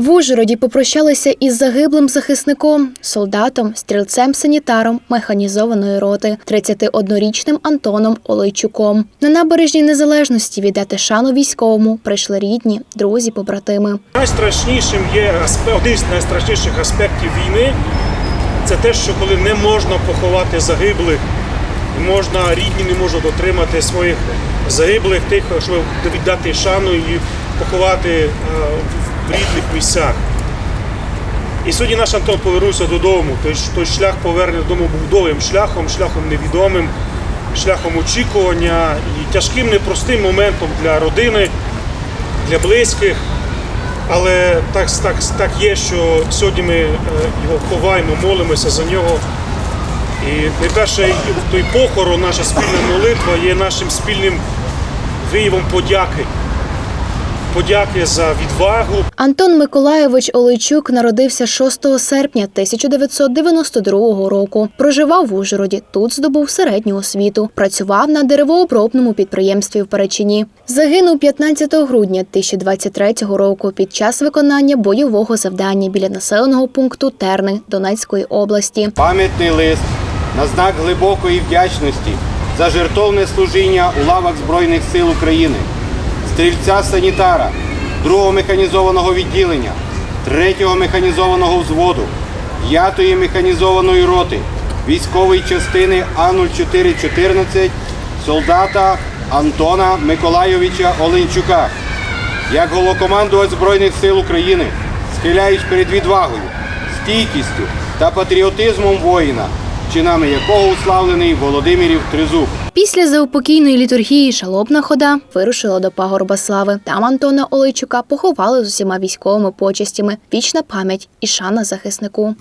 В Ужгороді попрощалися із загиблим захисником, солдатом, стрільцем-санітаром механізованої роти, 31-річним Антоном Олейчуком. На набережній незалежності віддати шану військовому прийшли рідні, друзі, побратими. Найстрашнішим є один з найстрашніших аспектів війни це те, що коли не можна поховати загиблих, можна рідні не можуть отримати своїх загиблих, тих, щоб віддати шану і поховати е, рідних місцях. І сьогодні наш Антон повернувся додому. Той, той шлях повернення додому був довгим шляхом, шляхом невідомим, шляхом очікування і тяжким непростим моментом для родини, для близьких. Але так, так, так є, що сьогодні ми е, його ховаємо, молимося за нього. І найперше той похорон, наша спільна молитва є нашим спільним виявом подяки. Подяки за відвагу, Антон Миколайович Олейчук народився 6 серпня 1992 року. Проживав в Ужгороді. Тут здобув середню освіту. Працював на деревообробному підприємстві в Перечині. Загинув 15 грудня 2023 року під час виконання бойового завдання біля населеного пункту Терни Донецької області. Пам'ятний лист на знак глибокої вдячності за жертовне служіння у лавах Збройних сил України, стрільця-санітара, 2-го механізованого відділення, 3-го механізованого взводу, 5-ї механізованої роти, військової частини А0414, солдата Антона Миколайовича Оленчука. Як головкомандувач Збройних сил України схиляюсь перед відвагою, стійкістю та патріотизмом воїна, чинами якого уславлений Володимирів Тризуб. Після заупокійної літургії шалобна хода вирушила до пагорба слави. Там Антона Олейчука поховали з усіма військовими почестями. Вічна пам'ять і шана захиснику.